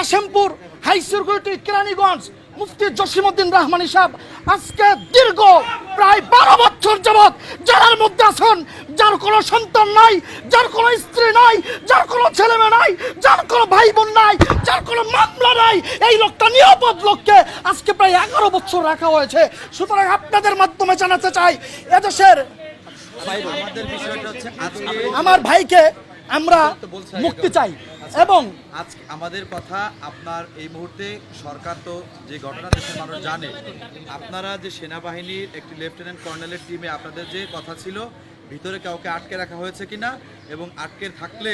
Kashempur high security Keraniganj Mufti Jasimuddin Rahmani সাহেব আজকে দীর্ঘ প্রায় বারো বছর যাবৎ যার মধ্যে আছেন যার কোনো সন্তান নাই যার কোনো স্ত্রী নাই যার কোনো ছেলে মেয়ে নাই যার কোনো ভাই বোন নাই যার কোনো মামলা নাই এই লোকটা নিরাপদ লোককে আজকে প্রায় এগারো বছর রাখা হয়েছে। সুতরাং আপনাদের মাধ্যমে জানাতে চাই এদেশের আমার ভাইকে আমরা মুক্তি চাই। এবং আজকে আমাদের কথা আপনার এই মুহূর্তে সরকার তো যে ঘটনা দেশের মানুষ জানে আপনারা যে সেনাবাহিনীর একটি লেফটেন্যান্ট কর্নেলের টিমে আপনাদের যে কথা ছিল ভিতরে কাউকে আটকে রাখা হয়েছে কিনা এবং আটকে থাকলে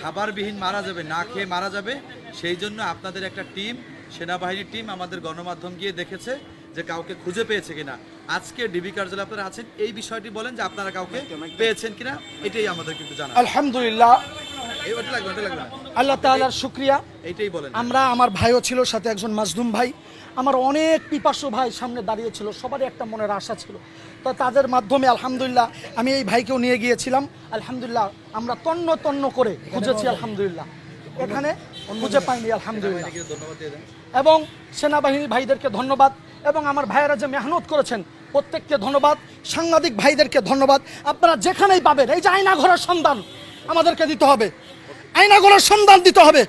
খাবারবিহীন মারা যাবে না খেয়ে মারা যাবে সেই জন্য আপনাদের একটা টিম সেনাবাহিনীর টিম আমাদের গণমাধ্যম গিয়ে দেখেছে যে কাউকে খুঁজে পেয়েছে কিনা। আজকে ডিবি কার্যালয়ে আপনারা আছেন এই বিষয়টি বলেন যে আপনারা কাউকে পেয়েছেন কিনা এটাই আমাদের কিন্তু জানা আলহামদুলিল্লাহ আল্লাহ তাআলার শুক্রিয়া। এইটাই বলেন। আমরা আমার ভাইও ছিল সাথে একজন মাজদুম ভাই। আমার অনেক পিপাসু ভাই সামনে দাঁড়িয়ে ছিল সবারই একটা মনের আশা ছিল। তো তাদের মাধ্যমে আলহামদুলিল্লাহ আমি এই ভাইকেও নিয়ে গিয়েছিলাম। আলহামদুলিল্লাহ আমরা তন্ন তন্ন করে খুঁজেছি আলহামদুলিল্লাহ। এখানে খুঁজে পাইনি আলহামদুলিল্লাহ। এবং সেনাবাহিনীর ভাইদেরকে ধন্যবাদ এবং আমার ভাইয়েরা যে মেহনত করেছেন প্রত্যেককে ধন্যবাদ সাংবাদিক ভাইদেরকে ধন্যবাদ। আপনারা যেখানেই পাবেন এই যে আয়না ঘরের সন্ধান আমাদেরকে দিতে হবে। আয়না ঘরের সন্ধান দিতে হবে।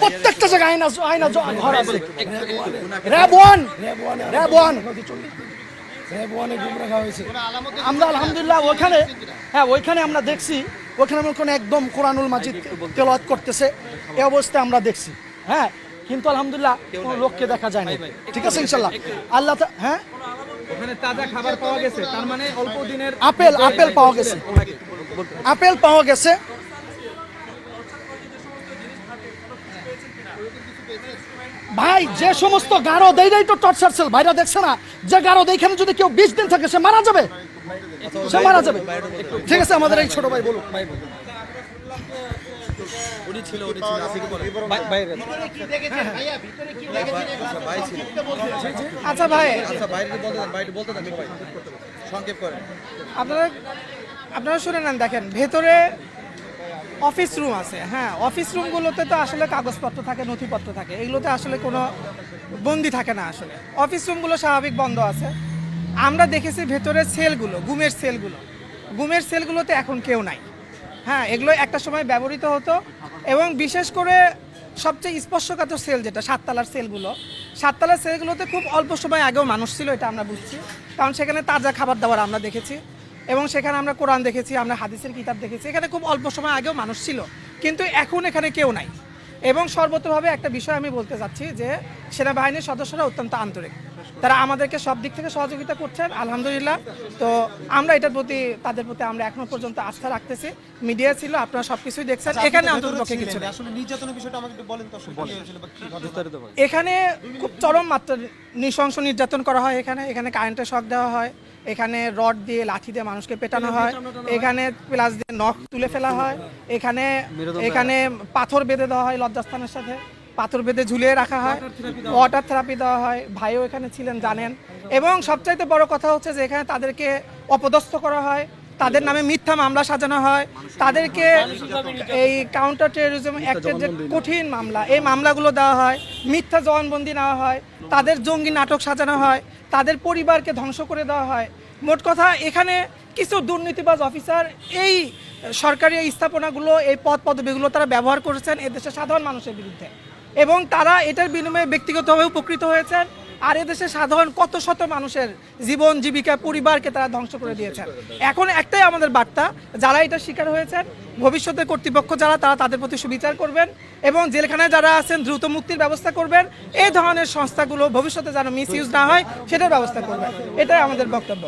প্রত্যেকটা জায়গায় আয়না আয়না ঘর আছে। র্যাব ওয়ান র্যাব ওয়ান আমরা আলহামদুলিল্লাহ ওখানে হ্যাঁ ওইখানে আমরা দেখছি ওখানে আমরা কোনো একদম কোরআনুল মাজিদ তেলাওয়াত করতেছে এই অবস্থায় আমরা দেখছি। হ্যাঁ কিন্তু আলহামদুলিল্লাহ কোনো লোককে দেখা যায় না ঠিক আছে ইনশাল্লাহ আল্লাহ হ্যাঁ? খাবার পাওয়া গেছে তার মানে অল্প দিনের আপেল আপেল পাওয়া গেছে। আপেল পাওয়া গেছে। ভাই যে সমস্ত গারো দেই দেই তো টর্চার সেল ভাইরা দেখছে না? যে গারো এইখানে যদি কেউ বিশ দিন থাকে সে মারা যাবে? সে মারা যাবে। ঠিক আছে আমাদের এই ছোট ভাই বলুন উনি ছিল উনি ছিল আপনি কি বলেন? বাইরে আচ্ছা ভাই ছিল। আচ্ছা ভাই। আচ্ছা বাইরে বলতে দেন বাইরে বলতে দেন সবাই সংক্ষেপ করেন। আপনারা আপনারা শুনে নেন দেখেন। ভেতরে অফিস রুম আছে হ্যাঁ অফিস রুমগুলোতে তো আসলে কাগজপত্র থাকে, নথিপত্র থাকে, এগুলোতে আসলে কোনো বন্দি থাকে না আসলে। অফিস রুমগুলো স্বাভাবিক বন্ধ আছে। আমরা দেখেছি ভেতরে সেলগুলো গুমের সেলগুলো। গুমের সেলগুলোতে এখন কেউ নাই। হ্যাঁ এগুলো একটা সময় ব্যবহৃত হতো এবং বিশেষ করে সবচেয়ে স্পর্শকাতর সেল যেটা, সাততলার সেলগুলো, সাততলার সেলগুলোতে খুব অল্প সময় আগেও মানুষ ছিল, এটা আমরা বুঝছি। কারণ সেখানে তাজা খাবার দাবার আমরা দেখেছি। এবং সেখানে আমরা কোরআন দেখেছি আমরা হাদিসের কিতাব দেখেছি। এখানে খুব অল্প সময় আগেও মানুষ ছিল কিন্তু এখন এখানে কেউ নাই। এবং সর্বতভাবে একটা বিষয় আমি বলতে চাচ্ছি যে সেনাবাহিনীর সদস্যরা অত্যন্ত আন্তরিক। তারা আমাদেরকে সব দিক থেকে সহযোগিতা করছেন আলহামদুলিল্লাহ। তো আমরা এটার প্রতি তাদের প্রতি আমরা এখনও পর্যন্ত আস্থা রাখতেছি। মিডিয়া ছিল আপনারা সবকিছুই দেখছেন। এখানে অন্তর্পক্ষে কিছু? এখানে খুব চরম মাত্রার নৃশংস নির্যাতন করা হয় এখানে। এখানে কারেন্টের শখ দেওয়া হয়। এখানে রড দিয়ে লাঠি দিয়ে মানুষকে পেটানো হয়। এখানে প্লাস দিয়ে নখ তুলে ফেলা হয়। এখানে এখানে পাথর বেঁধে দেওয়া হয় লজ্জাস্থানের সাথে। পাথর বেঁধে ঝুলিয়ে রাখা হয়। ওয়াটার থেরাপি দেওয়া হয়। ভাইও এখানে ছিলেন জানেন। এবং সবচাইতে বড় কথা হচ্ছে যে এখানে তাদেরকে অপদস্থ করা হয়। তাদের নামে মিথ্যা মামলা সাজানো হয়। তাদেরকে এই কাউন্টার টেরোরিজম অ্যাক্টের যে কঠিন মামলা এই মামলাগুলো দেওয়া হয়। মিথ্যা জবানবন্দি নেওয়া হয়। তাদের জঙ্গি নাটক সাজানো হয়, তাদের পরিবারকে ধ্বংস করে দেওয়া হয়। মোট কথা, এখানে কিছু দুর্নীতিবাজ অফিসার, এই সরকারি স্থাপনাগুলো, এই পদ পদবিগুলো তারা ব্যবহার করেছেন এদেশের সাধারণ মানুষের বিরুদ্ধে। এবং তারা এটার বিনিময়ে ব্যক্তিগতভাবে উপকৃত হয়েছেন। আর এদেশে সাধারণ কত শত মানুষের জীবন জীবিকা পরিবারকে তারা ধ্বংস করে দিয়েছেন। এখন একটাই আমাদের বার্তা যারা এটা শিকার হয়েছেন ভবিষ্যতে কর্তৃপক্ষ যারা তারা তাদের প্রতি সুবিচার করবেন এবং জেলখানায় যারা আছেন দ্রুত মুক্তির ব্যবস্থা করবেন। এই ধরনের সংস্থাগুলো ভবিষ্যতে যেন মিস ইউজ না হয় সেটার ব্যবস্থা করবেন। এটাই আমাদের বক্তব্য।